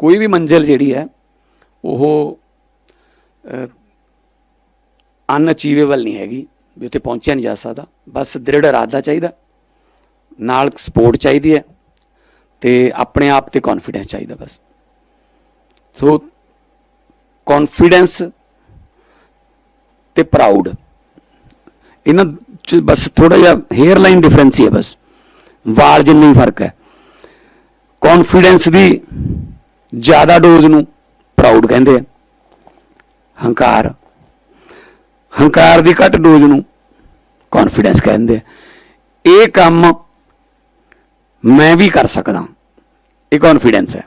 ਕੋਈ ਵੀ ਮੰਜ਼ਿਲ ਜਿਹੜੀ ਹੈ, ਉਹ ਅਨਅਚੀਵੇਬਲ ਨਹੀਂ ਹੈਗੀ, ਵੀ ਉੱਥੇ ਪਹੁੰਚਿਆ ਨਹੀਂ ਜਾ ਸਕਦਾ। ਬਸ ਦ੍ਰਿੜ ਇਰਾਦਾ ਚਾਹੀਦਾ, ਨਾਲ ਸਪੋਰਟ ਚਾਹੀਦੀ ਹੈ, ਤੇ ਆਪਣੇ ਆਪ ਤੇ ਕੌਨਫੀਡੈਂਸ ਚਾਹੀਦਾ ਬਸ। ਸੋ ਕੌਨਫੀਡੈਂਸ ਤੇ ਪ੍ਰਾਊਡ ਇਹਨਾਂ ਚ ਬਸ ਥੋੜਾ ਜਿਹਾ ਹੇਅਰ ਲਾਈਨ ਡਿਫਰੈਂਸ ਹੀ ਹੈ ਬਸ। ਵਾਲ ਜਿੰਨੀ ਫ਼ਰਕ ਹੈ। ਕੌਨਫੀਡੈਂਸ ਦੀ ਜ਼ਿਆਦਾ ਡੋਜ਼ ਨੂੰ ਪ੍ਰਾਊਡ ਕਹਿੰਦੇ ਆ। ਹੰਕਾਰ। ਹੰਕਾਰ ਦੀ ਘੱਟ ਡੋਜ਼ ਨੂੰ ਕੌਨਫੀਡੈਂਸ ਕਹਿੰਦੇ ਆ। ਇਹ ਕੰਮ ਮੈਂ ਵੀ ਕਰ ਸਕਦਾ। ਇਹ ਕੌਨਫੀਡੈਂਸ ਹੈ।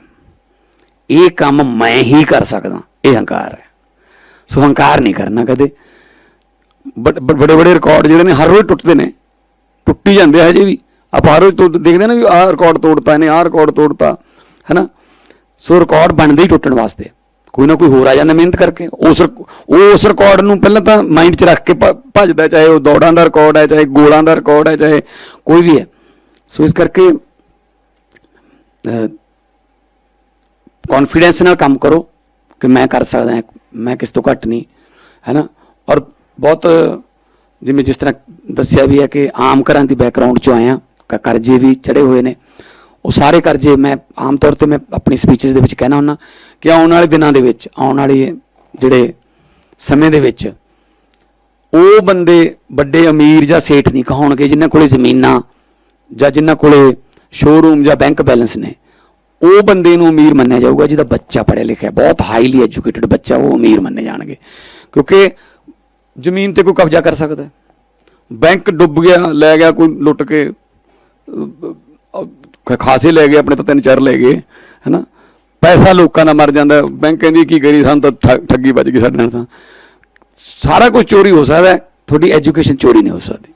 ਇਹ ਕੰਮ ਮੈਂ ਹੀ ਕਰ ਸਕਦਾ। ਇਹ ਹੰਕਾਰ ਹੈ। ਸੋ ਹੰਕਾਰ ਨਹੀਂ ਕਰਨਾ ਕਦੇ। ਬੜੇ ਬੜੇ ਰਿਕਾਰਡ ਜਿਹੜੇ ਨੇ ਹਰ ਰੋਜ਼ ਟੁੱਟਦੇ ਨੇ। ਟੁੱਟੀ ਜਾਂਦੇ ਆ ਹਜੇ ਵੀ। ਆਪਾਂ ਹਰ ਰੋਜ਼ ਤੋਂ ਦੇਖਦੇ ਨਾ ਵੀ ਆਹ ਰਿਕਾਰਡ ਤੋੜਤਾ ਨੇ ਆਹ ਰਿਕਾਰਡ ਤੋੜਤਾ, ਹੈਨਾ? ਸੋ ਰਿਕਾਰਡ ਬਣਦੇ ਹੀ ਟੁੱਟਣ ਵਾਸਤੇ। ਕੋਈ ਨਾ ਕੋਈ ਹੋਰ ਆ ਜਾਂਦਾ ਮਿਹਨਤ ਕਰਕੇ। ਉਸ ਰਿਕ- ਉਸ ਰਿਕਾਰਡ ਨੂੰ ਪਹਿਲਾਂ ਤਾਂ ਮਾਈਂਡ 'ਚ ਰੱਖ ਕੇ ਭ- ਭੱਜਦਾ, ਚਾਹੇ ਉਹ ਦੌੜਾਂ ਦਾ ਰਿਕਾਰਡ ਹੈ, ਚਾਹੇ ਗੋਲਾਂ ਦਾ ਰਿਕਾਰਡ ਹੈ, ਚਾਹੇ ਕੋਈ ਵੀ ਹੈ। ਸੋ ਇਸ ਕਰਕੇ ਕੌਨਫੀਡੈਂਸ ਨਾਲ ਕੰਮ ਕਰੋ ਕਿ ਮੈਂ ਕਰ ਸਕਦਾ ਮੈਂ ਕਿਸ ਤੋਂ ਘੱਟ ਨਹੀਂ, ਹੈ ਨਾ? ਔਰ ਬਹੁਤ, ਜਿਵੇਂ ਜਿਸ ਤਰ੍ਹਾਂ ਦੱਸਿਆ ਵੀ ਹੈ ਕਿ ਆਮ ਘਰਾਂ ਦੀ ਬੈਕਗ੍ਰਾਉਂਡ ਚੋਂ ਆਇਆ ਕ- ਕਰਜ਼ੇ ਵੀ ਚੜੇ ਹੋਏ ਨੇ। ਉਹ ਸਾਰੇ ਕਰਜ਼ੇ ਮੈਂ ਆਮ ਤੌਰ ਤੇ ਮੈਂ ਆਪਣੀ ਸਪੀਚਸ ਦੇ ਵਿੱਚ ਕਹਿਣਾ ਹੁੰਦਾ ਕਿ ਆਉਣ ਵਾਲੇ ਦਿਨਾਂ ਦੇ ਵਿੱਚ, ਆਉਣ ਵਾਲੇ ਜਿਹੜੇ ਸਮੇਂ ਦੇ ਵਿੱਚ, ਉਹ ਬੰਦੇ ਵੱਡੇ ਅਮੀਰ ਜਾਂ ਸੇਠ ਨਹੀਂ ਕਹਾਉਣਗੇ ਜਿਨ੍ਹਾਂ ਕੋਲੇ ਜ਼ਮੀਨਾਂ ਜਾਂ ਜਿਨ੍ਹਾਂ ਕੋਲੇ ਸ਼ੋਰੂਮ ਜਾਂ ਬੈਂਕ ਬੈਲੈਂਸ ਨੇ। ਉਹ ਬੰਦੇ ਨੂੰ ਅਮੀਰ ਮੰਨਿਆ ਜਾਊਗਾ ਜਿਹਦਾ ਬੱਚਾ ਪੜ੍ਹਿਆ ਲਿਖਿਆ, ਬਹੁਤ ਹਾਈਲੀ ਐਜੂਕੇਟਡ ਬੱਚਾ, ਉਹ ਅਮੀਰ ਮੰਨੇ ਜਾਣਗੇ। ਕਿਉਂਕਿ ਜ਼ਮੀਨ ਤੇ ਕੋਈ ਕਬਜ਼ਾ ਕਰ ਸਕਦਾ। ਬੈਂਕ ਡੁੱਬ ਗਿਆ, ਲੈ ਗਿਆ, ਕੋਈ ਲੁੱਟ ਕੇ ਖਾਸੇ ਲੈ ਗਏ, ਆਪਣੇ ਤਾਂ ਤਿੰਨ ਚਾਰ ਲੈ ਗਏ, ਹੈਨਾ? ਪੈਸਾ ਲੋਕਾਂ ਦਾ ਮਰ ਜਾਂਦਾ, ਬੈਂਕ ਕਹਿੰਦੀ ਕੀ ਕਰੀ ਸਾਨੂੰ ਤਾਂ ਠ- ਠੱਗੀ ਵੱਜ ਗਈ ਸਾਡੇ ਨਾਲ ਤਾਂ। ਸਾਰਾ ਕੁਝ ਚੋਰੀ ਹੋ ਸਕਦਾ, ਤੁਹਾਡੀ ਐਜੂਕੇਸ਼ਨ ਚੋਰੀ ਨਹੀਂ ਹੋ ਸਕਦੀ।